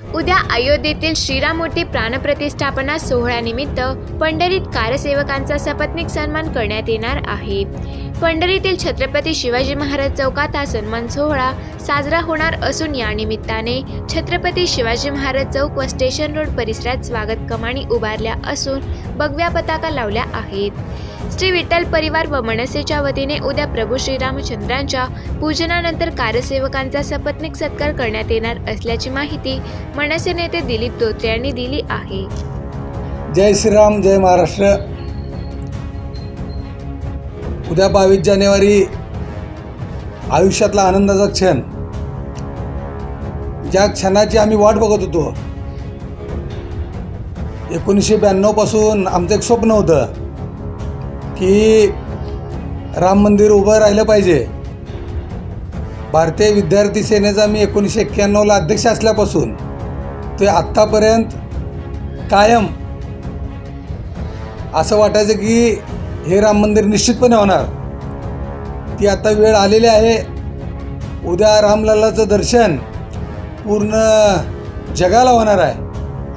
उद्या अयोध्येतील श्रीरामूर्ती प्राणप्रतिष्ठापना सोहळ्यानिमित्त पंढरीत कारसेवकांचा सपत्नीक सन्मान करण्यात येणार आहे. पंढरीतील छत्रपती शिवाजी महाराज चौकात हा सन्मान सोहळा साजरा होणार असून या निमित्ताने छत्रपती शिवाजी महाराज चौक व स्टेशन रोड परिसरात स्वागत कमाणी उभारल्या असून भगव्या पताका लावल्या आहेत. श्री विठ्ठल परिवार व मनसेच्या वतीने उद्या प्रभू श्रीरामचंद्रांच्या पूजनानंतर कारसेवकांचा सपत्निक सत्कार करण्यात येणार असल्याची माहिती मनसे नेते दिलीप धोत्रे यांनी दिली आहे. जय श्रीराम जय महाराष्ट्र. उद्या बावीस जानेवारी आयुष्यातला आनंदाचा क्षण. ज्या क्षणाची आम्ही वाट बघत होतो एकोणीसशे ब्याण्णवपासून आमचं एक स्वप्न होतं. की राम मंदिर उभं राहिलं पाहिजे. भारतीय विद्यार्थी सेनेचा मी एकोणीसशे एक्क्याण्णवला अध्यक्ष असल्यापासून ते आत्तापर्यंत कायम असं वाटायचं की हे राम मंदिर निश्चितपणे होणार. ती आता वेळ आलेली आहे. उद्या रामलल्लाचं दर्शन पूर्ण जगाला होणार आहे.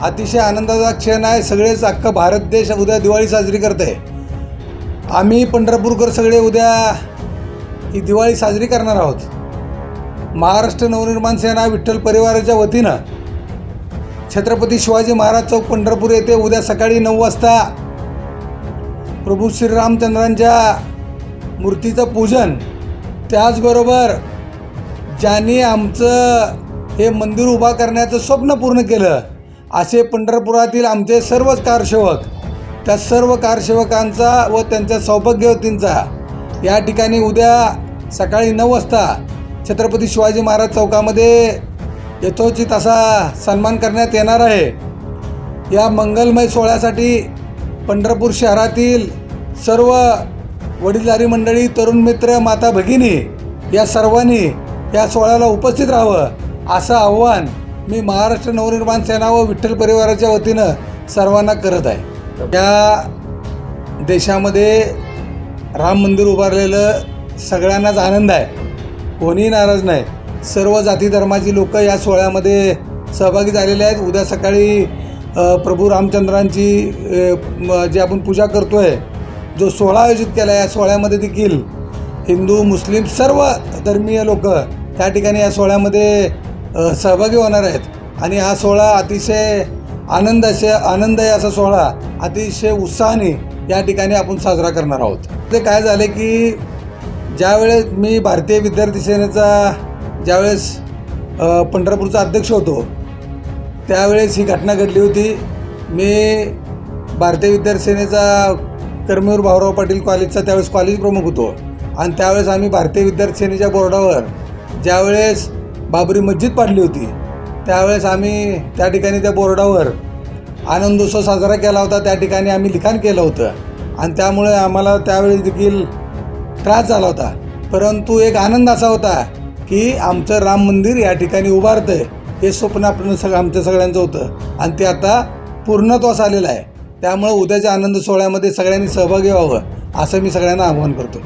अतिशय आनंदाचा क्षण आहे. सगळेच अख्खा भारत देश उद्या दिवाळी साजरी करत आहे आम्ही पंढरपूरकर सगळे उद्या ही दिवाळी साजरी करणार आहोत. महाराष्ट्र नवनिर्माण सेना विठ्ठल परिवाराच्या वतीनं छत्रपती शिवाजी महाराज चौक पंढरपूर येथे उद्या सकाळी नऊ वाजता प्रभू श्रीरामचंद्रांच्या मूर्तीचं पूजन. त्याचबरोबर ज्यांनी आमचं हे मंदिर उभा करण्याचं स्वप्न पूर्ण केलं असे पंढरपुरातील आमचे सर्वच कारसेवक त्या सर्व कारसेवकांचा व त्यांच्या सौभाग्यवतींचा या ठिकाणी उद्या सकाळी नऊ वाजता छत्रपती शिवाजी महाराज चौकामध्ये यथोचित असा सन्मान करण्यात येणार आहे. या मंगलमय सोहळ्यासाठी पंढरपूर शहरातील सर्व वडीलधारी मंडळी तरुण मित्र माता भगिनी या सर्वांनी या सोहळ्याला उपस्थित राहावं असं आव्हान मी महाराष्ट्र नवनिर्माण सेना व विठ्ठल परिवाराच्या वतीनं सर्वांना करत आहे. या देशामध्ये राम मंदिर उभारलेलं सगळ्यांनाच आनंद आहे. कोणीही नाराज नाही. सर्व जाती धर्माची लोक या सोहळ्यामध्ये सहभागी झालेले आहेत. उद्या सकाळी प्रभू रामचंद्रांची जी आपण पूजा करतो आहे जो सोहळा आयोजित केला आहे या सोहळ्यामध्ये देखील हिंदू मुस्लिम सर्व धर्मीय लोक त्या ठिकाणी या सोहळ्यामध्ये सहभागी होणार आहेत. आणि हा सोहळा अतिशय आनंद आनंदय असा सोहळा अतिशय उत्साहाने या ठिकाणी आपण साजरा करणार आहोत. ते काय झाले की ज्यावेळेस मी भारतीय विद्यार्थी सेनेचा ज्यावेळेस पंढरपूरचा अध्यक्ष होतो त्यावेळेस ही घटना घडली होती. मी भारतीय विद्यार्थी सेनेचा कर्मवीर भाऊराव पाटील कॉलेजचा त्यावेळेस कॉलेज प्रमुख होतो. आणि त्यावेळेस आम्ही भारतीय विद्यार्थी सेनेच्या बोर्डावर ज्यावेळेस बाबरी मस्जिद पाडली होती त्यावेळेस आम्ही त्या ठिकाणी त्या बोर्डावर आनंदोत्सव साजरा केला होता. त्या ठिकाणी आम्ही लिखाण केलं होतं. आणि त्यामुळे आम्हाला त्यावेळी देखील त्रास झाला होता. परंतु एक आनंद असा होता की आमचं राम मंदिर या ठिकाणी उभारतं आहे हे स्वप्न आपण सगळं आमच्या सगळ्यांचं होतं. आणि ते आता पूर्णत्वास आलेलं आहे. त्यामुळे उद्याच्या आनंद सोहळ्यामध्ये सगळ्यांनी सहभागी व्हावं असं मी सगळ्यांना आवाहन करतो